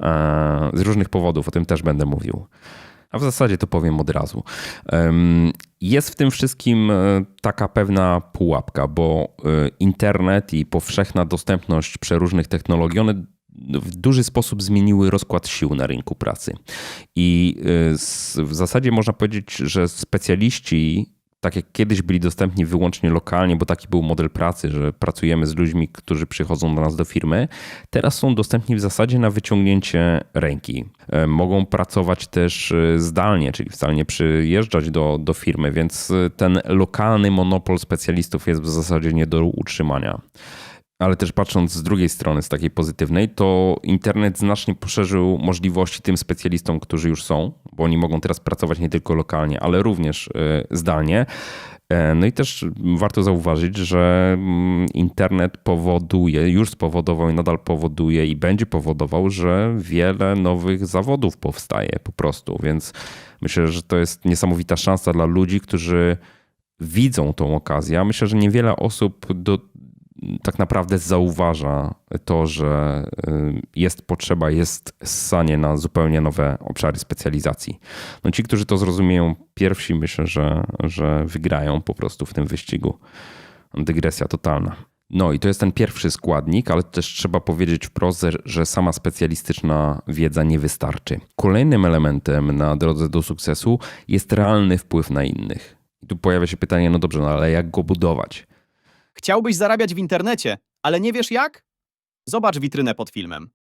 e, z różnych powodów, o tym też będę mówił. A w zasadzie to powiem od razu. Jest w tym wszystkim e, taka pewna pułapka, bo e, internet i powszechna dostępność przeróżnych technologii, one w duży sposób zmieniły rozkład sił na rynku pracy. I w zasadzie można powiedzieć, że specjaliści, tak jak kiedyś byli dostępni wyłącznie lokalnie, bo taki był model pracy, że pracujemy z ludźmi, którzy przychodzą do nas do firmy, teraz są dostępni w zasadzie na wyciągnięcie ręki. E, Mogą pracować też e, zdalnie, czyli wcale nie przyjeżdżać do, do firmy, więc e, ten lokalny monopol specjalistów jest w zasadzie nie do utrzymania. Ale też patrząc z drugiej strony, z takiej pozytywnej, to internet znacznie poszerzył możliwości tym specjalistom, którzy już są, bo oni mogą teraz pracować nie tylko lokalnie, ale również e, zdalnie. E, No i też warto zauważyć, że mm, internet powoduje, już spowodował i nadal powoduje i będzie powodował, że wiele nowych zawodów powstaje po prostu. Więc myślę, że to jest niesamowita szansa dla ludzi, którzy widzą tą okazję. Myślę, że niewiele osób do, tak naprawdę zauważa to, że y, jest potrzeba, jest ssanie na zupełnie nowe obszary specjalizacji. No ci, którzy to zrozumieją pierwsi, myślę, że, że wygrają po prostu w tym wyścigu. Dygresja totalna. No i to jest ten pierwszy składnik, ale też trzeba powiedzieć wprost, że- sama specjalistyczna wiedza nie wystarczy. Kolejnym elementem na drodze do sukcesu jest realny wpływ na innych. I tu pojawia się pytanie, no dobrze, no ale jak go budować? Chciałbyś zarabiać w internecie, ale nie wiesz jak? Zobacz witrynę pod filmem.